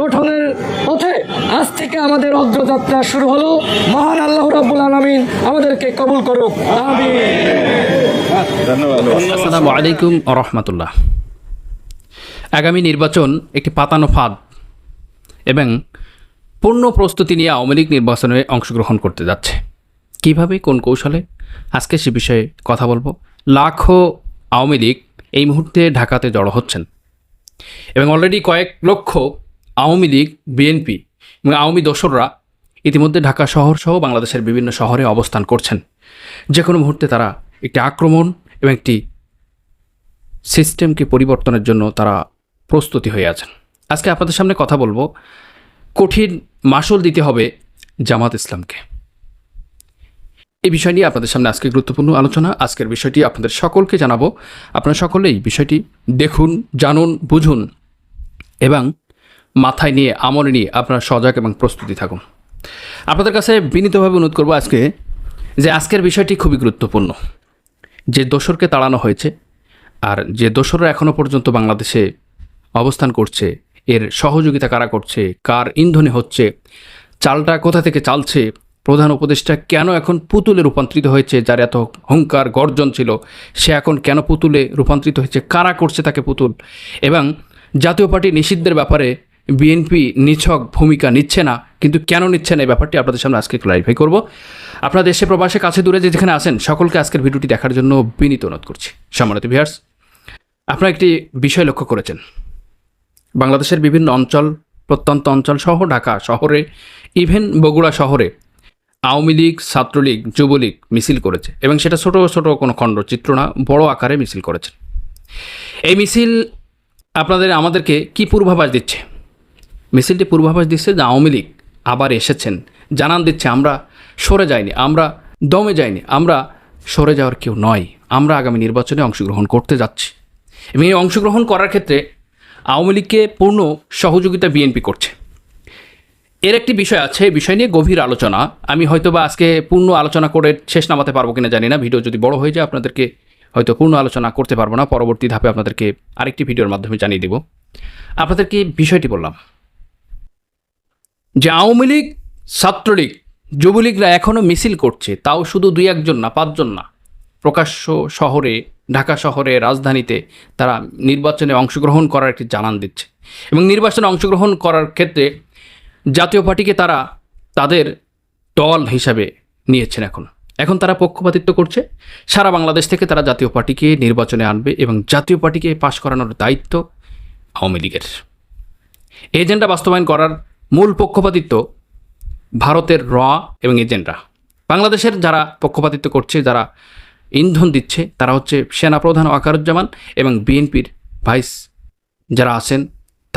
গঠনের পথে আজ থেকে আমাদের অগ্রযাত্রা শুরু হলো। মহান আল্লাহ রাব্বুল আলামিন আমাদেরকে কবুল করুক। আসসালামু আলাইকুম রহমতুল্লাহ। আগামী নির্বাচন একটি পাতানো ফাঁদ এবং পূর্ণ প্রস্তুতি নিয়ে আওয়ামী লীগ নির্বাচনে অংশগ্রহণ করতে যাচ্ছে। কীভাবে কোন কৌশলে? আজকে সে বিষয়ে কথা বলব। লাখো আওয়ামী লীগ এই মুহূর্তে ঢাকাতে জড়ো হচ্ছেন। এবং অলরেডি কয়েক লক্ষ আওয়ামী লীগ বিএনপি এবং আওয়ামী দোসররা ইতিমধ্যে ঢাকা শহর সহ বাংলাদেশের বিভিন্ন শহরে অবস্থান করছেন। যে কোনো মুহূর্তে তারা একটি আক্রমণ এবং একটি সিস্টেমকে পরিবর্তনের জন্য তারা প্রস্তুতি হয়ে আছেন। আজকে আপনাদের সামনে কথা বলব। কঠিন মাসুল দিতে হবে জামাত ইসলামকে। এই বিষয় নিয়ে আপনাদের সামনে আজকে গুরুত্বপূর্ণ আলোচনা। আজকের বিষয়টি আপনাদের সকলকে জানাব। আপনারা সকলেই বিষয়টি দেখুন, জানুন, বুঝুন এবং মাথায় নিয়ে, আমলে নিয়ে আপনারা সজাগ এবং প্রস্তুতি থাকুন। আপনাদের কাছে বিনীতভাবে অনুরোধ করব আজকে যে আজকের বিষয়টি খুবই গুরুত্বপূর্ণ। যে দোসরকে তাড়ানো হয়েছে আর যে দোসররা এখনও পর্যন্ত বাংলাদেশে অবস্থান করছে, এর সহযোগিতা কারা করছে, কার ইন্ধনে হচ্ছে, চালটা কোথা থেকে চালছে প্রধান উপদেষ্টা কেন এখন পুতুলে রূপান্তরিত হয়েছে, যার এত হুঙ্কার, গর্জন ছিল? সে এখন কেন পুতুলে রূপান্তরিত হয়েছে? কারা করছে তাকে পুতুল? এবং জাতীয় পার্টি নিষিদ্ধের ব্যাপারে বিএনপি নিছক ভূমিকা নিচ্ছে না, কিন্তু কেন নিচ্ছে না এই ব্যাপারটি আপনাদের সামনে আজকে ক্লারিফাই করব। আপনারা দেশে প্রবাসে, কাছে দূরে যে যেখানে আসেন সকলকে আজকের ভিডিওটি দেখার জন্য বিনীত অনুরোধ করছি। সম্মানিত ভিউয়ার্স আপনারা একটি বিষয় লক্ষ্য করেছেন। বাংলাদেশের বিভিন্ন অঞ্চল, প্রত্যন্ত অঞ্চল সহ ঢাকা শহরে ইভেন বগুড়া শহরে আওয়ামী লীগ, ছাত্রলীগ, যুবলীগ মিছিল করেছে এবং সেটা ছোট ছোট কোনো খণ্ডচিত্র না, বড় আকারে মিছিল করেছে। এই মিছিল আপনাদের, আমাদেরকে কি পূর্বাভাস দিচ্ছে? মিছিলটি পূর্বাভাস দিচ্ছে যে আওয়ামী লীগ আবার এসেছেন, জানান দিচ্ছে, আমরা সরে যাইনি, আমরা দমে যাইনি, আমরা সরে যাওয়ার কেউ নয়, আমরা আগামী নির্বাচনে অংশগ্রহণ করতে যাচ্ছি। এবং এই অংশগ্রহণ করার ক্ষেত্রে আওয়ামী লীগকে পূর্ণ সহযোগিতা বিএনপি করছে। এর একটি বিষয় আছে বিষয় নিয়ে গভীর আলোচনা। আমি হয়তো বা আজকে পূর্ণ আলোচনা করে শেষ নামাতে পারব কিনা জানি না। ভিডিও যদি বড় হয়ে যায়, আপনাদেরকে হয়তো পূর্ণ আলোচনা করতে পারব না। পরবর্তী ধাপে আপনাদেরকে আরেকটি ভিডিওর মাধ্যমে জানিয়ে দেব। আপনাদেরকে বিষয়টি বললাম। যে আওয়ামী লীগ, ছাত্রলীগ, যুবলীগরা এখনও মিছিল করছে, তাও শুধু দুই একজন না, পাঁচজন না। প্রকাশ্য শহরে, ঢাকা শহরে, রাজধানীতে তারা নির্বাচনে অংশগ্রহণ করার একটি জানান দিচ্ছে। এবং নির্বাচনে অংশগ্রহণ করার ক্ষেত্রে জাতীয় পার্টিকে তারা তাদের দল হিসাবে নিয়েছেন এখন। এখন তারা পক্ষপাতিত্ব করছে। সারা বাংলাদেশ থেকে তারা জাতীয় পার্টিকে নির্বাচনে আনবে এবং জাতীয় পার্টিকে পাশ করানোর দায়িত্ব আওয়ামী লীগের। এজেন্ডা বাস্তবায়ন করার মূল পক্ষপাতিত্ব ভারতের র এবং এজেন্ডা। বাংলাদেশের যারা পক্ষপাতিত্ব করছে, যারা ইন্ধন দিচ্ছে, তারা হচ্ছে সেনাপ্রধান ওয়াকারুজ্জামান এবং বিএনপির ভাইস যারা আছেন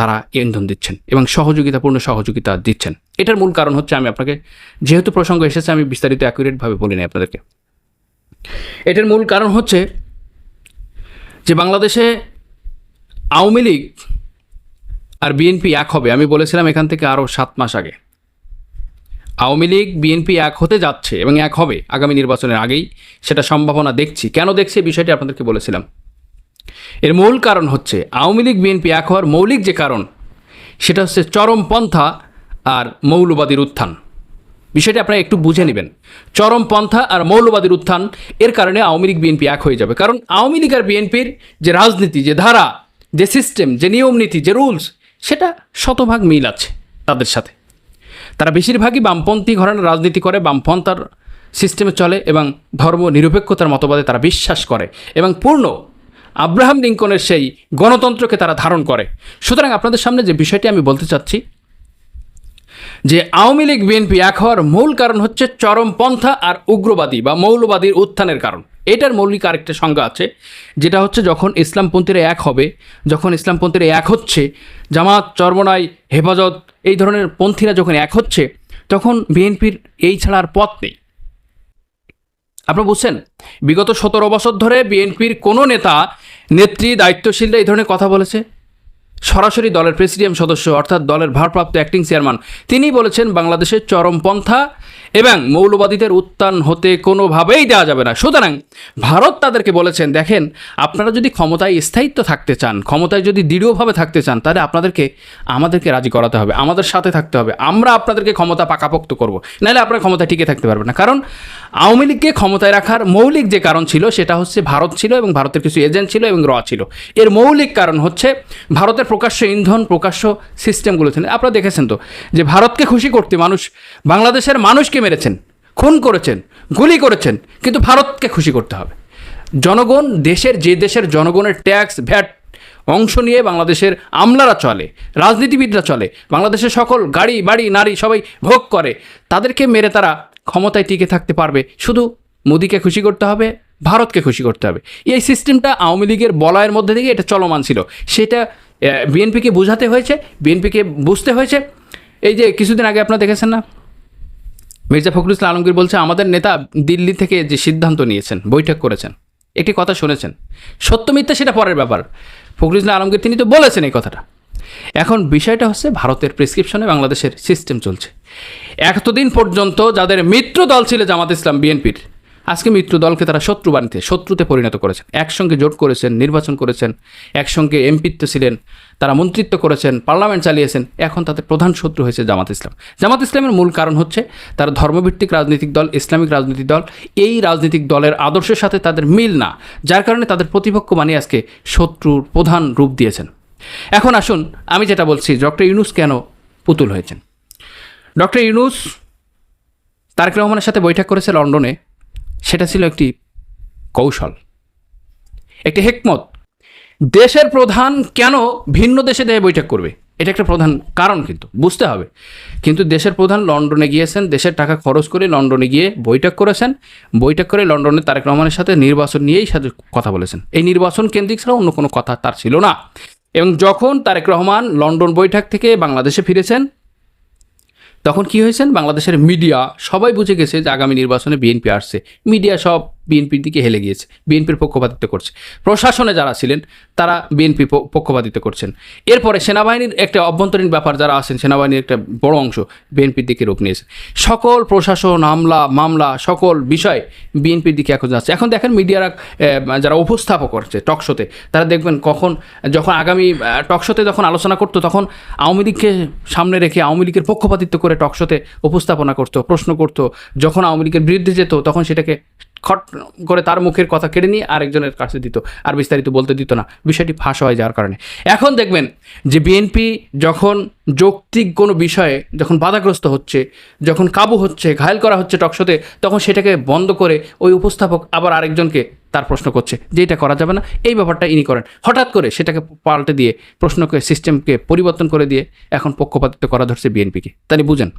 তারা ইন্ধন দিচ্ছেন এবং সহযোগিতাপূর্ণ সহযোগিতা দিচ্ছেন। এটার মূল কারণ হচ্ছে আমি আপনাকে, যেহেতু প্রসঙ্গ এসেছে, আমি বিস্তারিত অ্যাকুরেটভাবে বলি নাই আপনাদেরকে। এটার মূল কারণ হচ্ছে যে বাংলাদেশে আওয়ামী লীগ আর বিএনপি এক হবে। আমি বলেছিলাম এখান থেকে আরও সাত মাস আগে। আওয়ামী লীগ, বিএনপি এক হতে যাচ্ছে এবং এক হবে আগামী নির্বাচনের আগেই। সেটা সম্ভাবনা দেখছি। কেন দেখছি? এই বিষয়টি আপনাদেরকে বলেছিলাম। এর মূল কারণ হচ্ছে আওয়ামী লীগ, বিএনপি এক হওয়ার মৌলিক যে কারণ, সেটা হচ্ছে চরমপন্থা আর মৌলবাদীর উত্থান। বিষয়টি আপনারা একটু বুঝে নেবেন। চরমপন্থা আর মৌলবাদীর উত্থান, এর কারণে আওয়ামী লীগ, বিএনপি এক হয়ে যাবে। কারণ আওয়ামী লীগ আর বিএনপির যে রাজনীতি, যে ধারা, যে সিস্টেম, যে নিয়ম নীতি, যে রুলস, সেটা শতভাগ মিল আছে তাদের সাথে। তারা বেশিরভাগই বামপন্থী ঘরানার রাজনীতি করে, বামপন্থার সিস্টেমে চলে এবং ধর্ম নিরপেক্ষতার মতবাদে তারা বিশ্বাস করে এবং পূর্ণ আব্রাহাম লিঙ্কনের সেই গণতন্ত্রকে তারা ধারণ করে। সুতরাং আপনাদের সামনে যে বিষয়টি আমি বলতে চাচ্ছি, যে আওয়ামী লীগ, বিএনপি এক হওয়ার মূল কারণ হচ্ছে চরমপন্থা আর উগ্রবাদী বা মৌলবাদীর উত্থানের কারণ। এটার মৌলিক আরেকটা সংজ্ঞা আছে, যেটা হচ্ছে যখন ইসলামপন্থীরা এক হবে, যখন ইসলামপন্থীরা এক হচ্ছে, জামাত, চরমনাই, হেফাজত, এই ধরনের পন্থীরা যখন এক হচ্ছে, তখন বিএনপির এই ছাড়া আর পথ নেই। আপনারা বুঝছেন? বিগত সতেরো বছর ধরে বিএনপির কোনো নেতা নেত্রী দায়িত্বশীলরা এই ধরনের কথা বলেছে? সরাসরি দলের প্রেসিডিয়াম সদস্য, অর্থাৎ দলের ভারপ্রাপ্ত অ্যাক্টিং চেয়ারম্যান তিনি বলেছেন, বাংলাদেশের চরমপন্থা এবং মৌলবাদীদের উত্থান হতে কোনোভাবেই দেওয়া যাবে না। সুতরাং ভারত তাদেরকে বলেছেন, দেখেন, আপনারা যদি ক্ষমতায় স্থায়িত্ব থাকতে চান, ক্ষমতায় যদি দৃঢ়ভাবে থাকতে চান, তাহলে আপনাদেরকে, আমাদেরকে রাজি করাতে হবে, আমাদের সাথে থাকতে হবে। আমরা আপনাদেরকে ক্ষমতা পাকাপোক্ত করব। নাহলে আপনারা ক্ষমতায় টিকে থাকতে পারবেন না। কারণ আওয়ামী লীগকে ক্ষমতায় রাখার মৌলিক যে কারণ ছিল, সেটা হচ্ছে ভারত ছিল এবং ভারতের কিছু এজেন্ট ছিল এবং র ছিল। এর মৌলিক কারণ হচ্ছে, ভারতের প্রকাশ্য ইন্ধন, প্রকাশ্য সিস্টেমগুলো ছিল। আপনারা দেখেছেন তো, যে ভারতকে খুশি করতে মানুষ, বাংলাদেশের মানুষকে মেরেছেন, খুন করেছেন, গুলি করেছেন, কিন্তু ভারতকে খুশি করতে হবে। জনগণ, দেশের, যে দেশের জনগণের ট্যাক্স ভ্যাট অংশ নিয়ে বাংলাদেশের আমলারা চলে, রাজনীতিবিদরা চলে, বাংলাদেশের সকল গাড়ি, বাড়ি, নারী সবাই ভোগ করে, তাদেরকে মেরে তারা ক্ষমতায় টিকে থাকতে পারবে। শুধু মোদিকে খুশি করতে হবে, ভারতকে খুশি করতে হবে। এই সিস্টেমটা আওয়ামী লীগের বলয়ের মধ্যে থেকে এটা চলমান ছিল। সেটা বিএনপিকে বোঝাতে হয়েছে, বিএনপিকে বুঝতে হয়েছে। এই যে কিছুদিন আগে আপনারা দেখেছেন না? মির্জা ফখরুল ইসলাম আলমগীর বলছে, আমাদের নেতা দিল্লি থেকে যে সিদ্ধান্ত নিয়েছেন, বৈঠক করেছেন, একটি কথা শুনেছেন। সত্য মিথ্যা সেটা পরের ব্যাপার। ফখরুল ইসলাম আলমগীর, তিনি তো বলেছেন এই কথাটা। এখন বিষয়টা হচ্ছে, ভারতের প্রেসক্রিপশনে বাংলাদেশের সিস্টেম চলছে। এতদিন পর্যন্ত যাদের মিত্র দল ছিল জামাত ইসলাম, বিএনপির আজকে মিত্র দলকে তারা শত্রু বানিতে, শত্রুতে পরিণত করেছেন। একসঙ্গে জোট করেছেন, নির্বাচন করেছেন, একসঙ্গে এমপিত্ব ছিলেন, তারা মন্ত্রিত্ব করেছেন, পার্লামেন্ট চালিয়েছেন, এখন তাদের প্রধান শত্রু হয়েছে জামাত ইসলাম। জামাত ইসলামের মূল কারণ হচ্ছে তারা ধর্মভিত্তিক রাজনৈতিক দল, ইসলামিক রাজনৈতিক দল, এই রাজনৈতিক দলের আদর্শের সাথে তাদের মিল না, যার কারণে তাদের প্রতিপক্ষ বানিয়ে আজকে শত্রুর প্রধান রূপ দিয়েছেন। এখন আসুন, আমি যেটা বলছি, ডক্টর ইউনুস কেন পুতুল হয়েছেন? ডক্টর ইউনুস তারেক রহমানের সাথে বৈঠক করেছে লন্ডনে সেটা ছিল একটি কৌশল, একটি হেকমত। দেশের প্রধান কেন ভিন্ন দেশে দেয় বৈঠক করবে? এটা একটা প্রধান কারণ কিন্তু, বুঝতে হবে। কিন্তু দেশের প্রধান লন্ডনে গিয়েছেন, দেশের টাকা খরচ করে লন্ডনে গিয়ে বৈঠক করেছেন, বৈঠক করে লন্ডনে তারেক রহমানের সাথে নির্বাচন নিয়েই সাথে কথা বলেছেন। এই নির্বাচন কেন্দ্রিক ছাড়া অন্য কোনো কথা তার ছিল না। এবং যখন তারেক রহমান লন্ডন বৈঠক থেকে বাংলাদেশে ফিরেছেন তখন কি হয়েছেন? বাংলাদেশের মিডিয়া সবাই বুঝে গেছে যে আগামী নির্বাচনে বিএনপি আসছে। মিডিয়া সব বিএনপির দিকে হেলে গিয়েছে, বিএনপির পক্ষপাতিত্ব করছে। প্রশাসনে যারা ছিলেন, তারা বিএনপি পক্ষপাতিত্ব করছেন। এরপরে সেনাবাহিনীর একটা অভ্যন্তরীণ ব্যাপার যারা আছেন, সেনাবাহিনীর একটা বড় অংশ বিএনপির দিকে রূপ নিয়েছে। সকল প্রশাসন, হামলা, মামলা, সকল বিষয় বিএনপির দিকে এখন যাচ্ছে। এখন দেখেন মিডিয়ারা যারা উপস্থাপক করছে টকশোতে, তারা দেখবেন কখন, যখন আগামী টকশোতে যখন আলোচনা করতো, তখন আওয়ামী লীগকে সামনে রেখে আওয়ামী লীগের পক্ষপাতিত্ব করে টকশোতে উপস্থাপনা করতো, প্রশ্ন করতো। যখন আওয়ামী লীগের বিরুদ্ধে যেত, তখন সেটাকে খট করে তার মুখের কথা কেড়ে নিয়ে আরেকজনের কাছে দিত, আর বিস্তারিত বলতে দিত না। বিষয়টি ফাঁস হয়ে যাওয়ার কারণে। এখন দেখবেন যে বিএনপি যখন যৌক্তিক কোনো বিষয়ে যখন বাধাগ্রস্ত হচ্ছে, যখন কাবু হচ্ছে, ঘায়ল করা হচ্ছে টকশোতে তখন সেটাকে বন্ধ করে ওই উপস্থাপক আবার আরেকজনকে তার প্রশ্ন করছে যে এটা করা যাবে না। এই ব্যাপারটা ইনি করেন। হঠাৎ করে সেটাকে পাল্টে দিয়ে, প্রশ্নকে, সিস্টেমকে পরিবর্তন করে দিয়ে এখন পক্ষপাতিত্ব করা ধরছে বিএনপিকে তাহলে বুঝেন,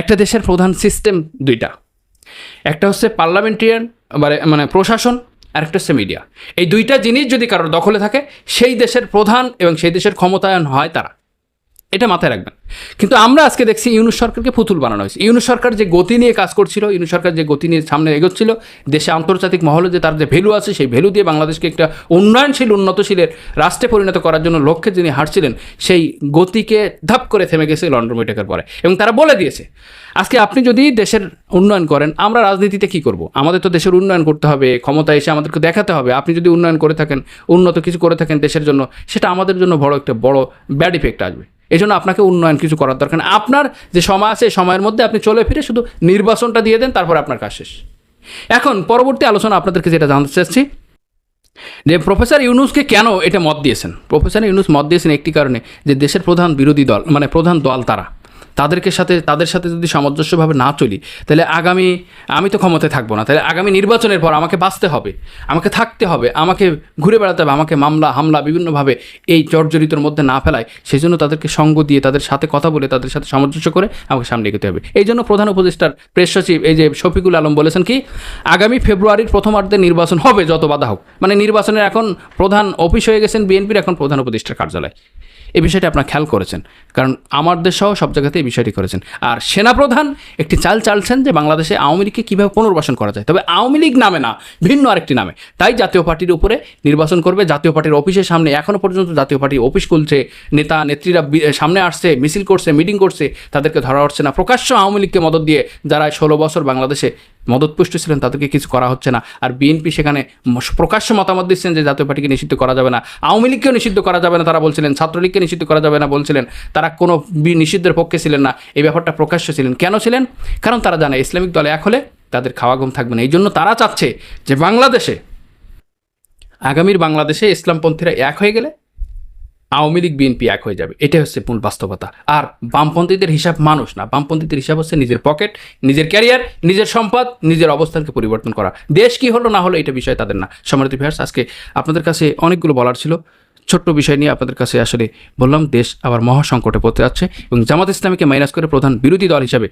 একটা দেশের প্রধান সিস্টেম দুইটা। একটা হচ্ছে পার্লামেন্টেরিয়ান মানে মানে প্রশাসন আর একটা হচ্ছে মিডিয়া এই দুইটা জিনিস যদি কারোর দখলে থাকে, সেই দেশের প্রধান এবং সেই দেশের ক্ষমতায়ন হয় তারা। এটা মাথায় রাখবেন। কিন্তু আমরা আজকে দেখছি ইউনুস সরকারকে পুতুল বানানো হয়েছে। ইউনুস সরকার যে গতি নিয়ে কাজ করছিল, ইউনুস সরকার যে গতি নিয়ে সামনে এগোচ্ছিল, দেশে আন্তর্জাতিক মহলে যে তার যে ভ্যালু আছে, সেই ভ্যালু দিয়ে বাংলাদেশকে একটা উন্নয়নশীল উন্নতশীলের রাষ্ট্রে পরিণত করার জন্য লক্ষ্যে যিনি হাঁটছিলেন, সেই গতিকে ধাপ করে থেমে গেছে লন্ডন বৈঠকের পরে। এবং তারা বলে দিয়েছে, আজকে আপনি যদি দেশের উন্নয়ন করেন, আমরা রাজনীতিতে কি করব? আমাদের তো দেশের উন্নয়ন করতে হবে ক্ষমতায় এসে আমাদেরকে দেখাতে হবে। আপনি যদি উন্নয়ন করে থাকেন, উন্নত কিছু করে থাকেন দেশের জন্য, সেটা আমাদের জন্য বড় একটা বড় ব্যাড ইফেক্ট আসবে। এই জন্য আপনাকে উন্নয়ন কিছু করার দরকার। আপনার যে সময় আছে, সময়ের মধ্যে আপনি চলে ফিরে শুধু নির্বাচনটা দিয়ে দেন, তারপর আপনার কাজ শেষ। এখন পরবর্তী আলোচনা আপনাদেরকে যেটা জানতে চাচ্ছি, যে প্রফেসর ইউনুসকে কেন এটা মত দিয়েছেন? প্রফেসর ইউনুস মত দিয়েছেন একটি কারণে, যে দেশের প্রধান বিরোধী দল মানে প্রধান দল তারা। তাদেরকে সাথে, তাদের সাথে যদি সামঞ্জস্যভাবে না চলি, তাহলে আগামী, আমি তো ক্ষমতায় থাকব না, তাহলে আগামী নির্বাচনের পর আমাকে বাঁচতে হবে, আমাকে থাকতে হবে, আমাকে ঘুরে বেড়াতে হবে, আমাকে মামলা, হামলা বিভিন্নভাবে এই জর্জরিতর মধ্যে না ফেলায়, সেই জন্য তাদেরকে সঙ্গ দিয়ে, তাদের সাথে কথা বলে, তাদের সাথে সামঞ্জস্য করে আমাকে সামনে এগোতে হবে। এই জন্য প্রধান উপদেষ্টার প্রেস সচিব, এই যে শফিকুল আলম বলেছেন কি, আগামী ফেব্রুয়ারির প্রথমার্ধে নির্বাচন হবে যত বাধা হোক। মানে নির্বাচনের এখন প্রধান অফিস হয়ে গেছেন বিএনপির, এখন প্রধান উপদেষ্টার কার্যালয়। এই বিষয়টি আপনারা খেয়াল করেছেন। কারণ আমার দেশ সহ সব জায়গাতে এই বিষয়টি করেছেন। আর সেনাপ্রধান একটি চাল চালছেন যে বাংলাদেশে আওয়ামী লীগকে কীভাবে পুনর্বাসন করা যায়। তবে আওয়ামী লীগ নামে না, ভিন্ন আরেকটি নামে। তাই জাতীয় পার্টির উপরে নির্বাচন করবে, জাতীয় পার্টির অফিসের সামনে এখনও পর্যন্ত জাতীয় পার্টি অফিস খুলছে, নেতা, নেত্রীরা সামনে আসছে, মিছিল করছে, মিটিং করছে, তাদেরকে ধরা হচ্ছে না। প্রকাশ্য আওয়ামী লীগকে মদত দিয়ে যারা ষোলো বছর বাংলাদেশে মদতপুষ্ট ছিলেন, তাদেরকে কিছু করা হচ্ছে না। আর বিএনপি সেখানে প্রকাশ্য মতামত দিচ্ছেন যে জাতীয় পার্টিকে নিষিদ্ধ করা যাবে না। আওয়ামী লীগকেও নিষিদ্ধ করা যাবে না, তারা বলছিলেন। ছাত্রলীগকে নিষিদ্ধ করা যাবে না বলছিলেন। তারা কোনো নিষিদ্ধের পক্ষে ছিলেন না। এই ব্যাপারটা প্রকাশ্য ছিলেন। কেন ছিলেন? কারণ তারা জানে, ইসলামিক দলে এক হলে তাদের খাওয়া ঘুম থাকবে না। এই জন্য তারা চাচ্ছে যে বাংলাদেশে, আগামীর বাংলাদেশে ইসলামপন্থীরা এক হয়ে গেলে আওয়ামী লীগ, বিএনপি এক হয়ে যাবে। এটাই হচ্ছে মূল বাস্তবতা। আর বামপন্থীদের হিসাব মানুষ না। বামপন্থীদের হিসাব হচ্ছে নিজের পকেট, নিজের ক্যারিয়ার, নিজের সম্পদ, নিজের অবস্থানকে পরিবর্তন করা। দেশ কি হলো না হলো এটা বিষয় তাদের না। সম্মানিত ভিউয়ার্স আজকে আপনাদের কাছে অনেকগুলো বলার ছিল। ছোট্ট বিষয় নিয়ে আপনাদের কাছে আসলে বললাম, দেশ আবার মহা সংকটে পড়তে যাচ্ছে এবং জামাত ইসলামীকে মাইনাস করে প্রধান বিরোধী দল হিসাবে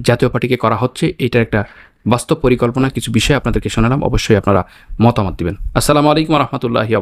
জাতীয় পার্টিকে করা হচ্ছে। এটা একটা বাস্তব পরিকল্পনা, কিছু বিষয় আপনাদেরকে শোনালাম। অবশ্যই আপনারা মতামত দিবেন। আসসালামু আলাইকুম রহমতুল্লাহ